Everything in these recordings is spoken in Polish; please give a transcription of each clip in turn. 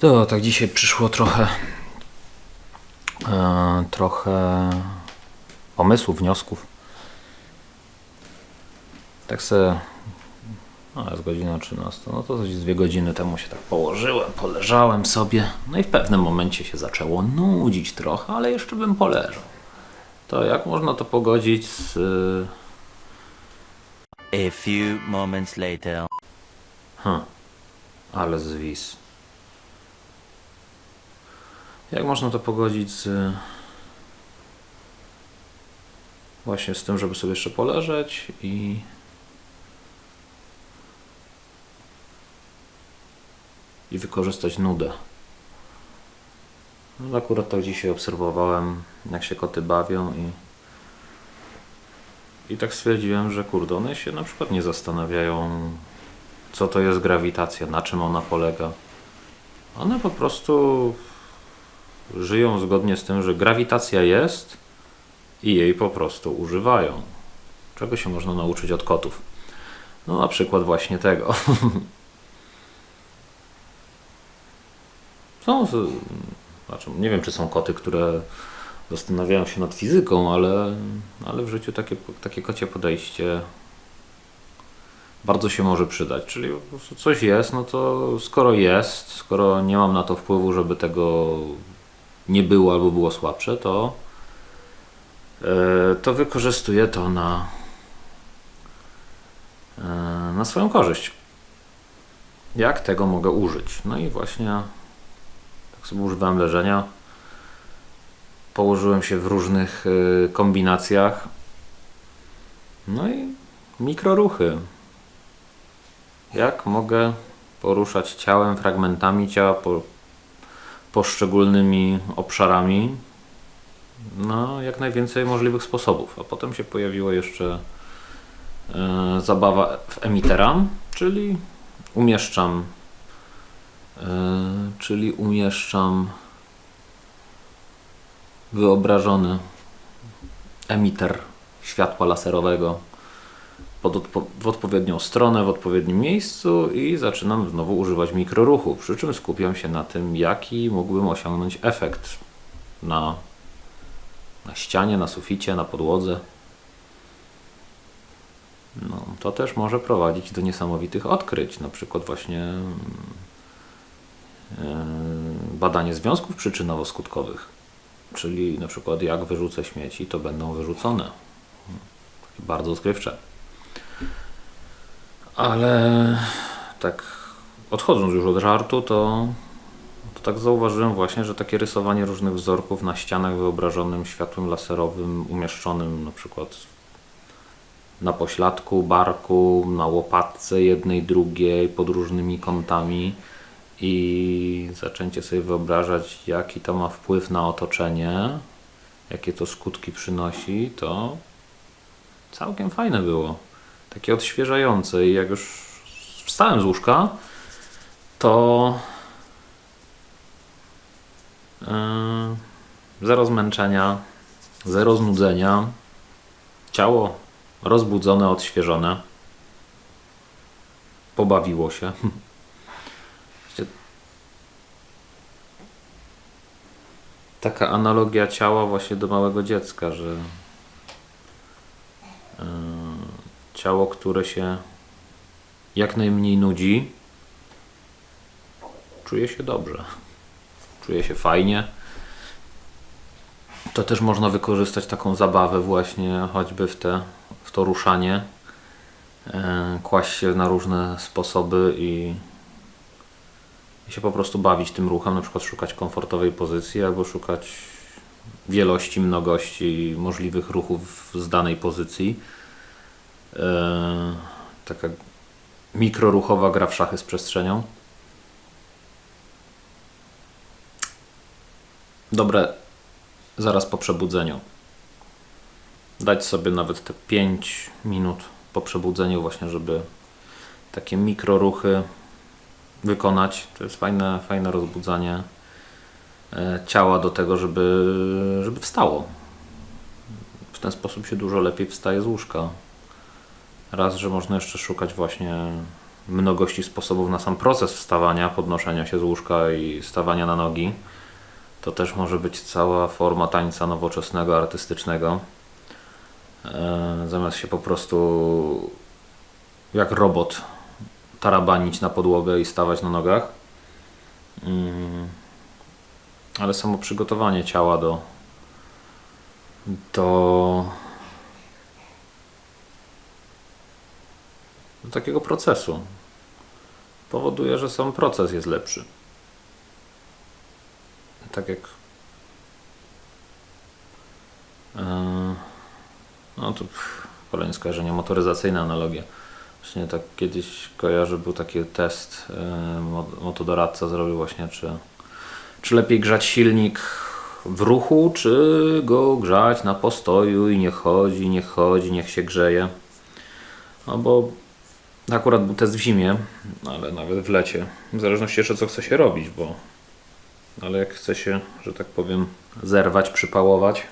To tak dzisiaj przyszło trochę e, trochę pomysłów, wniosków. Tak se no jest godzina 13, no to coś dwie godziny temu się tak położyłem, poleżałem sobie, no i w pewnym momencie się zaczęło nudzić trochę, ale jeszcze bym poleżał. To jak można to pogodzić z... A few moments later. Hm, ale zwis. Jak można to pogodzić z... Właśnie z tym, żeby sobie jeszcze poleżeć i... I wykorzystać nudę. No, akurat tak dzisiaj obserwowałem, jak się koty bawią i... I tak stwierdziłem, że kurde, one się na przykład nie zastanawiają, co to jest grawitacja, na czym ona polega. One po prostu żyją zgodnie z tym, że grawitacja jest i jej po prostu używają. Czego się można nauczyć od kotów? No na przykład właśnie tego. Są, znaczy nie wiem czy są koty, które zastanawiają się nad fizyką, ale, ale w życiu takie, takie kocie podejście bardzo się może przydać. Czyli coś jest, no to skoro jest, skoro nie mam na to wpływu, żeby tego nie było albo było słabsze, to, e, to wykorzystuję to na, e, na swoją korzyść. Jak tego mogę użyć? No i właśnie tak sobie używałem leżenia. Położyłem się w różnych e, kombinacjach. No i mikroruchy jak mogę poruszać ciałem, fragmentami ciała, poszczególnymi obszarami. No, jak najwięcej możliwych sposobów. A potem się pojawiła jeszcze e, zabawa w emitera, czyli umieszczam, e, czyli umieszczam wyobrażony emiter światła laserowego pod odpo- w odpowiednią stronę, w odpowiednim miejscu i zaczynam znowu używać mikroruchu, przy czym skupiam się na tym, jaki mógłbym osiągnąć efekt na, na ścianie, na suficie, na podłodze. No, to też może prowadzić do niesamowitych odkryć, na przykład właśnie yy, badanie związków przyczynowo-skutkowych, czyli na przykład jak wyrzucę śmieci, to będą wyrzucone. Bardzo odkrywcze. Ale tak odchodząc już od żartu, to, to tak zauważyłem właśnie, że takie rysowanie różnych wzorków na ścianach wyobrażonym światłem laserowym, umieszczonym na przykład na pośladku, barku, na łopatce jednej, drugiej, pod różnymi kątami i zaczęcie sobie wyobrażać, jaki to ma wpływ na otoczenie, jakie to skutki przynosi, to całkiem fajne było. Takie odświeżające i jak już wstałem z łóżka, to yy, zero zmęczenia, zero znudzenia, ciało rozbudzone, odświeżone, pobawiło się. Taka analogia ciała właśnie do małego dziecka, że yy, ciało, które się jak najmniej nudzi, czuje się dobrze. Czuje się fajnie. To też można wykorzystać taką zabawę właśnie choćby w, te, w to ruszanie. E, kłaść się na różne sposoby i, i się po prostu bawić tym ruchem, na przykład szukać komfortowej pozycji albo szukać wielości, mnogości możliwych ruchów z danej pozycji. E, taka mikroruchowa gra w szachy z przestrzenią. Dobre zaraz po przebudzeniu. Dać sobie nawet te 5 minut po przebudzeniu właśnie, żeby takie mikroruchy wykonać. To jest fajne, fajne rozbudzanie e, ciała do tego, żeby, żeby wstało. W ten sposób się dużo lepiej wstaje z łóżka. Raz, że można jeszcze szukać właśnie mnogości sposobów na sam proces wstawania, podnoszenia się z łóżka i stawania na nogi. To też może być cała forma tańca nowoczesnego, artystycznego. E, Zamiast się po prostu jak robot tarabanić na podłogę i stawać na nogach. Mm. Ale samo przygotowanie ciała do, do, do takiego procesu powoduje, że sam proces jest lepszy. Tak jak e, no pff, kolejne skojarzenie, motoryzacyjna analogia. Właśnie tak kiedyś kojarzę, był taki test, e, mo- motodoradca zrobił właśnie, czy, czy lepiej grzać silnik w ruchu, czy go grzać na postoju i nie chodzi, nie chodzi, niech się grzeje. No bo akurat był test w zimie, ale nawet w lecie. W zależności jeszcze co chce się robić, bo ale jak chce się, że tak powiem, zerwać, przypałować,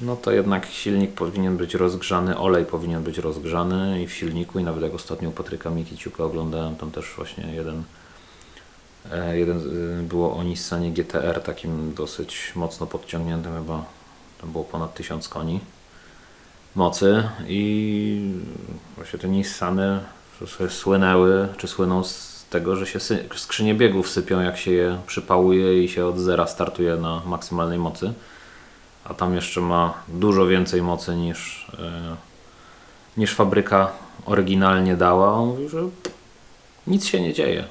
no to jednak silnik powinien być rozgrzany, olej powinien być rozgrzany i w silniku i nawet jak ostatnio u Patryka Mikiciuka oglądałem, tam też właśnie jeden, e, jeden y, było o Nissanie GTR takim dosyć mocno podciągniętym chyba, tam było ponad 1000 koni mocy i właśnie te Nissany słynęły, czy słyną z tego, że się skrzynie biegów sypią jak się je przypałuje i się od zera startuje na maksymalnej mocy a tam jeszcze ma dużo więcej mocy niż, e, niż fabryka oryginalnie dała. On mówi, że nic się nie dzieje.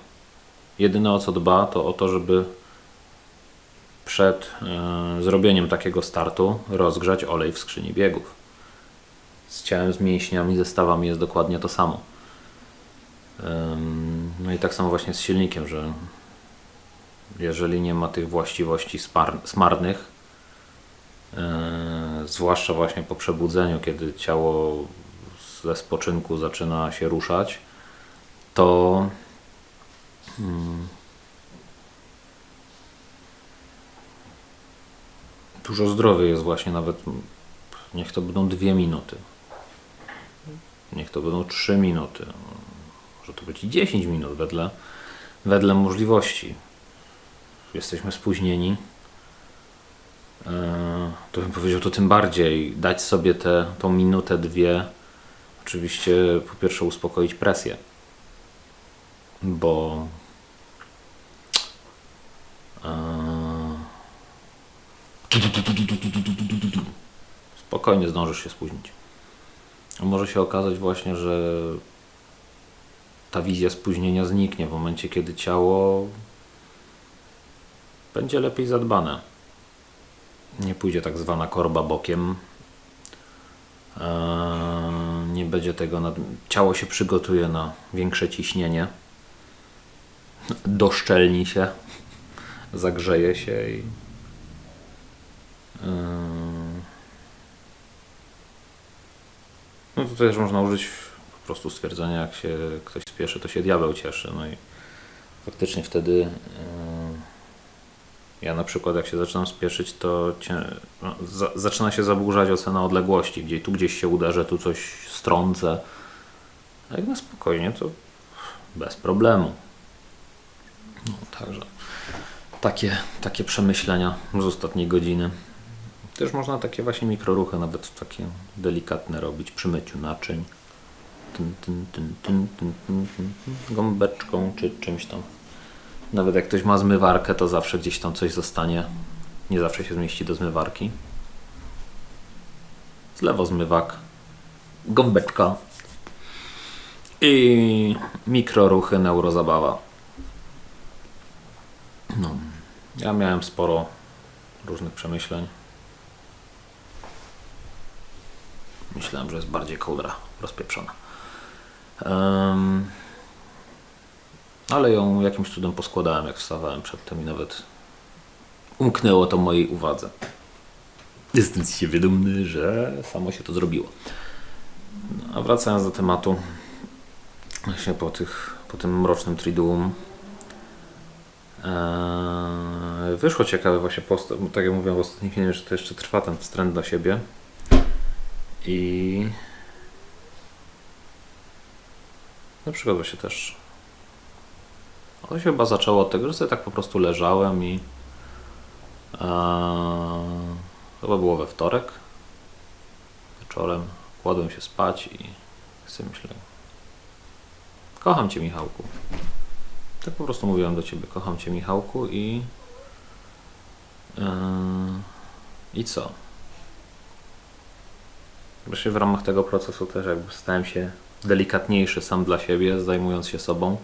Jedyne o co dba, to o to, żeby przed e, zrobieniem takiego startu rozgrzać olej w skrzyni biegów. Z ciałem, z mięśniami, ze stawami jest dokładnie to samo. No i tak samo właśnie z silnikiem, że jeżeli nie ma tych właściwości smarnych, Yy, zwłaszcza właśnie po przebudzeniu, kiedy ciało ze spoczynku zaczyna się ruszać, to mm, dużo zdrowiej jest właśnie nawet niech to będą dwie minuty. Niech to będą trzy minuty. Może to być i 10 minut wedle, wedle możliwości. Jesteśmy spóźnieni. Yy, to bym powiedział, to tym bardziej dać sobie te, tą minutę, dwie. Oczywiście po pierwsze uspokoić presję, bo yy, spokojnie zdążysz się spóźnić. Może się okazać właśnie, że ta wizja spóźnienia zniknie w momencie, kiedy ciało będzie lepiej zadbane nie pójdzie tak zwana korba bokiem. Eee, Nie będzie tego. Nad... Ciało się przygotuje na większe ciśnienie. Doszczelni się, zagrzeje się i. No to też można użyć po prostu stwierdzenia, jak się ktoś spieszy, to się diabeł cieszy. No i faktycznie wtedy. eee, ja na przykład jak się zaczynam spieszyć, to cię, no, za, zaczyna się zaburzać ocena odległości, gdzie tu gdzieś się uderzę, tu coś strącę. A jak na spokojnie, to bez problemu. No, także takie, takie przemyślenia z ostatniej godziny. Też można takie właśnie mikroruchy, nawet takie delikatne robić przy myciu naczyń. Tyn, tyn, tyn, tyn, tyn, tyn, tyn, gąbeczką czy czymś tam. Nawet jak ktoś ma zmywarkę, to zawsze gdzieś tam coś zostanie. Nie zawsze się zmieści do zmywarki. Z lewo zmywak, gąbeczka i mikroruchy, neurozabawa. No. Ja miałem sporo różnych przemyśleń. Myślałem, że jest bardziej kołdra rozpieprzona. Em, ale ją jakimś cudem poskładałem, jak wstawałem przedtem i nawet umknęło to mojej uwadze. Jestem z siebie dumny, że samo się to zrobiło. No, a wracając do tematu, właśnie po, tych, po tym mrocznym triduum, wyszło ciekawe właśnie post, tak jak mówiłem w ostatnim filmie, że to jeszcze trwa ten wstręt do siebie i Na przykład właśnie też. To się chyba zaczęło od tego, że sobie tak po prostu leżałem i. Eee, chyba było we wtorek. Wieczorem kładłem się spać i sobie myślę. Kocham Cię, Michałku. Tak po prostu mówiłem do Ciebie. Kocham Cię, Michałku i. Eee, I co? Właśnie w ramach tego procesu też jakby stałem się delikatniejszy sam dla siebie, zajmując się sobą.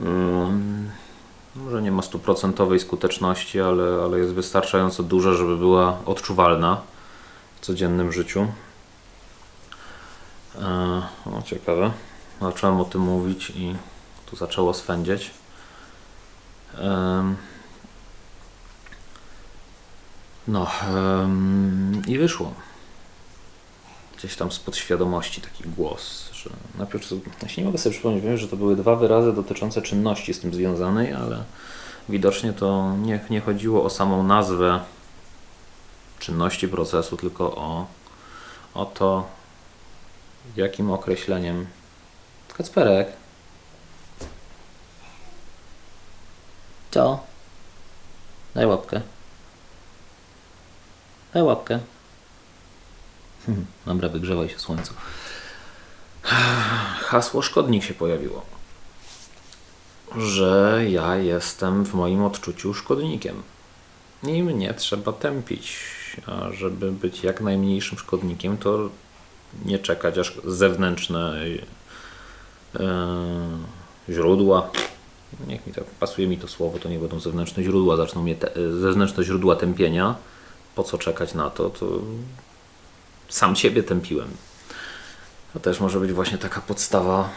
Mm, może nie ma stuprocentowej skuteczności, ale, ale jest wystarczająco duża, żeby była odczuwalna w codziennym życiu. E, o, ciekawe. Zacząłem o tym mówić i tu zaczęło swędzieć. No i wyszło gdzieś tam z podświadomości taki głos, że najpierw, ja się nie mogę sobie przypomnieć, wiem, że to były dwa wyrazy dotyczące czynności z tym związanej, ale widocznie to nie, nie chodziło o samą nazwę czynności procesu, tylko o, o to, jakim określeniem Kacperek co? Daj łapkę. Daj łapkę. Hmm, Dobra, wygrzewaj się w słońcu. Hasło szkodnik się pojawiło. Że ja jestem w moim odczuciu szkodnikiem. I mnie trzeba tępić. A żeby być jak najmniejszym szkodnikiem, to nie czekać aż zewnętrzne e, źródła. Niech mi tak pasuje mi to słowo, to nie będą zewnętrzne źródła, zaczną mnie te, zewnętrzne źródła tępienia. Po co czekać na to? To sam siebie tępiłem. To też może być właśnie taka podstawa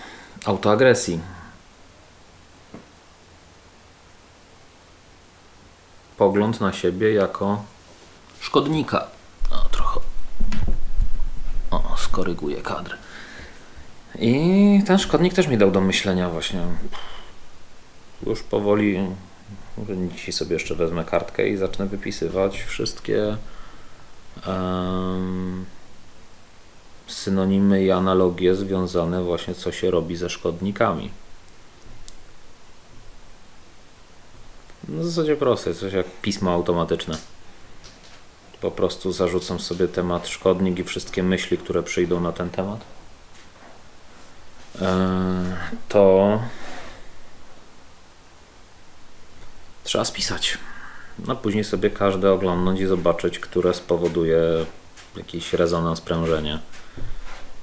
autoagresji. Pogląd na siebie jako szkodnika. O, trochę. O, skoryguję kadr. I ten szkodnik też mi dał do myślenia właśnie. Już powoli, dzisiaj sobie jeszcze wezmę kartkę i zacznę wypisywać wszystkie em, synonimy i analogie związane właśnie co się robi ze szkodnikami. No w zasadzie proste, coś jak pismo automatyczne. Po prostu zarzucam sobie temat szkodnik i wszystkie myśli, które przyjdą na ten temat. Eee, To trzeba spisać. No później sobie każde oglądnąć i zobaczyć, które spowoduje jakiś rezonans, prężenie.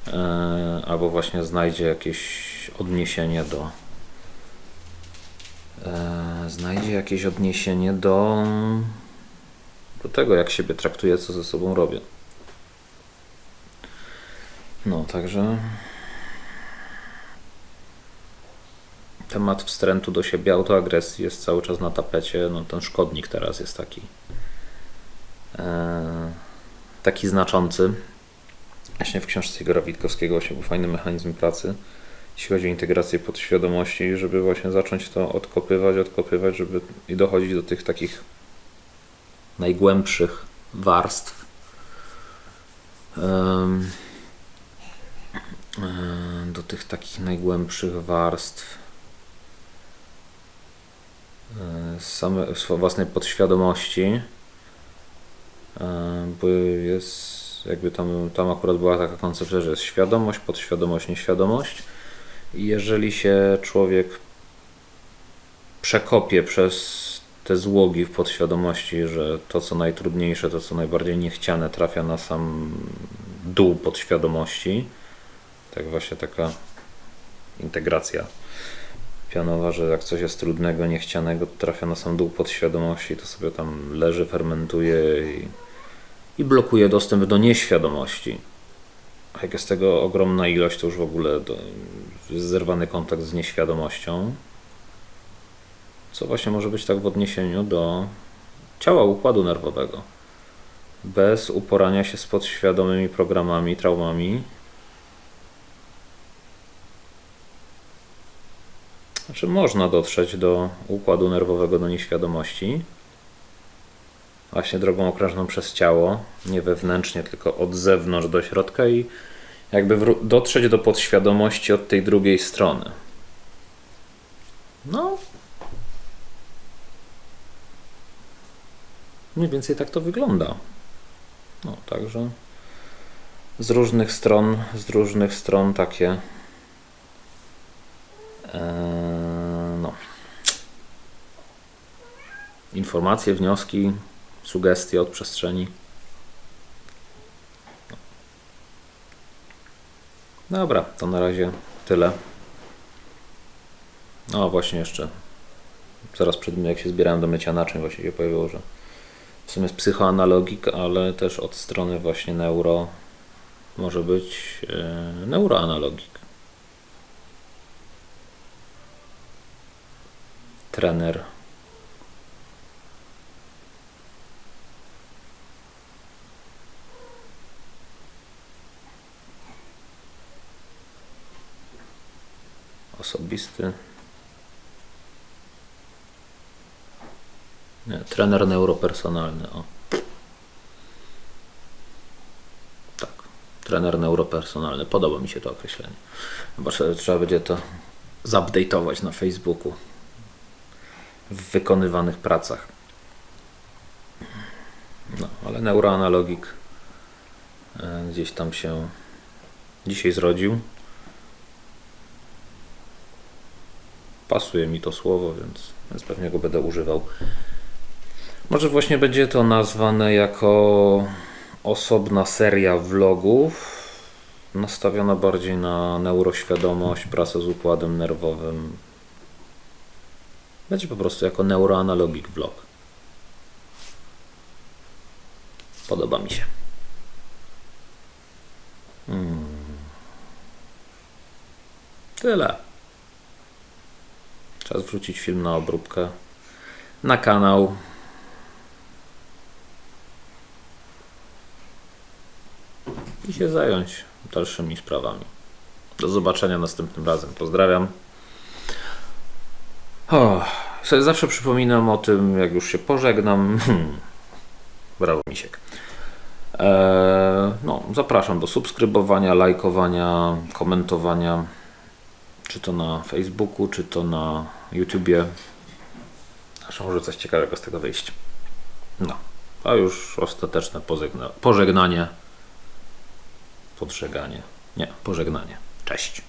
E, albo właśnie znajdzie jakieś odniesienie do e, znajdzie jakieś odniesienie do do tego, jak siebie traktuję, co ze sobą robię. No, także temat wstrętu do siebie, autoagresji jest cały czas na tapecie. No, ten szkodnik teraz jest taki e, taki znaczący. Właśnie w książce Igora Witkowskiego właśnie był fajny mechanizm pracy, jeśli chodzi o integrację podświadomości, żeby właśnie zacząć to odkopywać, odkopywać, żeby i dochodzić do tych takich najgłębszych warstw. Do tych takich najgłębszych warstw e, same, własnej podświadomości, e, jest jakby tam, tam akurat była taka koncepcja, że jest świadomość, podświadomość, nieświadomość. I jeżeli się człowiek przekopie przez te złogi w podświadomości, że to co najtrudniejsze, to co najbardziej niechciane trafia na sam dół podświadomości, tak właśnie taka integracja pianowa, że jak coś jest trudnego, niechcianego, to trafia na sam dół podświadomości, to sobie tam leży, fermentuje i, i blokuje dostęp do nieświadomości. A jak jest tego ogromna ilość, to już w ogóle jest zerwany kontakt z nieświadomością. Co właśnie może być tak w odniesieniu do ciała układu nerwowego. Bez uporania się z podświadomymi programami, traumami. Znaczy, można dotrzeć do układu nerwowego, do nieświadomości. Właśnie drogą okrężną przez ciało, nie wewnętrznie, tylko od zewnątrz do środka i, jakby dotrzeć do podświadomości od tej drugiej strony. No. Mniej więcej tak to wygląda. No, także z różnych stron, z różnych stron takie e, no, informacje, wnioski, sugestie od przestrzeni. Dobra, to na razie tyle. No właśnie jeszcze. Zaraz przed tym jak się zbierałem do mycia naczyń właśnie się pojawiło, że w sumie jest psychoanalogik, ale też od strony właśnie neuro może być e, neuroanalogik. Trener. Osobisty. Nie, trener neuropersonalny. O. Tak. Trener neuropersonalny. Podoba mi się to określenie. Chyba trzeba- będzie to zupdate'ować na Facebooku w wykonywanych pracach. No, ale neuroanalogik e, gdzieś tam się dzisiaj zrodził. Pasuje mi to słowo, więc, więc pewnie go będę używał. Może właśnie będzie to nazwane jako osobna seria vlogów, nastawiona bardziej na neuroświadomość, pracę z układem nerwowym. Będzie po prostu jako neuroanalogik vlog. Podoba mi się. Hmm. Tyle. Czas wrzucić film na obróbkę. Na kanał. I się zająć dalszymi sprawami. Do zobaczenia następnym razem. Pozdrawiam. O, sobie zawsze przypominam o tym, jak już się pożegnam. Brawo, Misiek. Eee, no, zapraszam do subskrybowania, lajkowania, komentowania, czy to na Facebooku, czy to na YouTubie. Aż może coś ciekawego z tego wyjść. No, a już ostateczne pozegna- pożegnanie. Podżeganie. Nie, pożegnanie. Cześć.